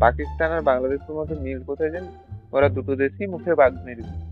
পাকিস্তান আর বাংলাদেশের মধ্যে মিল কোথায় জানি ওরা দুটো দেশই মুখে বাঘ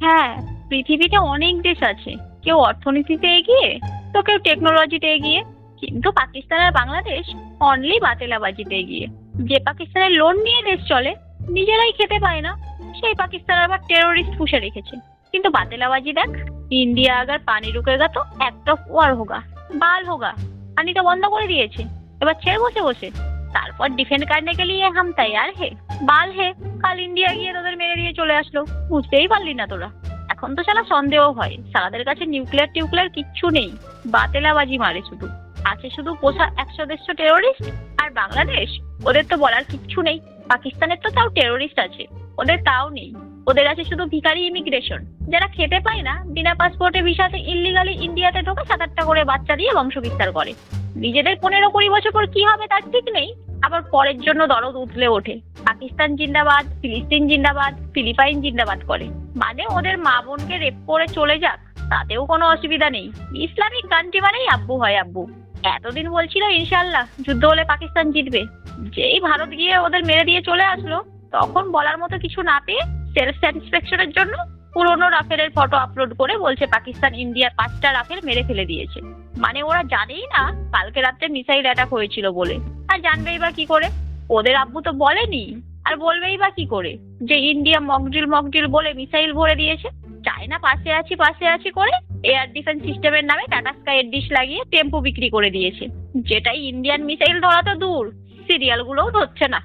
হ্যাঁ পৃথিবীতে অনেক দেশ আছে। কেউ অর্থনীতিতে এগিয়ে, তো কেউ টেকনোলজিতে এগিয়ে। কিন্তু পাকিস্তান আর বাংলাদেশ অনলি বাতেলাবাজিতে এগিয়ে। যে পাকিস্তানের লোন নিয়ে দেশ চলে, নিজেরাই খেতে পায় না। সেই পাকিস্তান আবার টেরোরিস্ট পুষে রেখেছে। কিন্তু বাতেলাবাজি দেখ, ইন্ডিয়া আগার পানি রুকেগা তো, একটা ওয়ার হোগা, বাল হোগা, পানিটা বন্ধ করে দিয়েছে। এবার ছেড়ে বসে বসে তারপর ডিফেন্ড কে লিয়ে হাম তৈয়ার হে। বাল হে। কাল ইন্ডিয়া গিয়ে তোদের মেরে দিয়ে চলে আসলো। বুঝতেই পারলি না তোরা। এখন তো সালা সন্দেহ হয়। সালাদের কাছে নিউক্লিয়ার টিউক্লিয়ার কিচ্ছু নেই। বাতেলাবাজি মারে শুধু। আছে শুধু পোষা একশো দেড়শো টেরোরিস্ট আর বাংলাদেশ। ওদের তো বলার কিচ্ছু নেই। পাকিস্তানের তো তাও টেরোরিস্ট আছে। ওদের তাও নেই। ওদের আছে শুধু ভিখারি ইমিগ্রেশন যারা খেতে পায় না, বিনা পাসপোর্টে ভিসাতে ইল্লিগালি ইন্ডিয়াতে ঢোকে, সাত আটটা করে বাচ্চা দিয়ে বংশ বিস্তার করে। নিজেদের পনেরো কুড়ি বছর পর কি হবে তার ঠিক নেই। আবার পরের জন্য দরদ উতলে ওঠে। পাকিস্তান জিন্দাবাদ, ফিলিস্তিন জিন্দাবাদ, ফিলিপাইন জিন্দাবাদ করে। মানে ওদের মা বোনকে রেপ করে চলে যাক, তাতেও কোনো অসুবিধা নেই। ইসলামিক কান্ট্রি মানেই আব্বু হয় আব্বু। এতদিন বলছিল ইনশাল্লাহ যুদ্ধ হলে পাকিস্তান জিতবে। যেই ভারত গিয়ে ওদের মেরে দিয়ে চলে আসলো, তখন বলার মতো কিছু না পেয়ে সেলফ স্যাটিসফ্যাকশনের জন্য পুরোনো রাফেলের ফটো আপলোড করে বলছে পাকিস্তান ইন্ডিয়ার পাঁচটা রাফেল মেরে ফেলে দিয়েছে। মানে ওরা জানেই না কালকে রাত্রে মিসাইল অ্যাটাক হয়েছিল বলে। আর জানবেই বা কি করে? ওদের আব্বু তো বলেনি। আর বলবেই বা কি করে? যে India mock drill mock drill বলে মিসাইল ভরে দিয়েছে। চায়না পাশে আছি পাশে আছি করে এয়ার ডিফেন্স সিস্টেমের নামে টাটা স্কাইয়ের ডিশ লাগিয়ে টেম্পো বিক্রি করে দিয়েছে। যেটাই ইন্ডিয়ান মিসাইল ধরা তো দূর। সিরিয়ালগুলোও ধরছে না।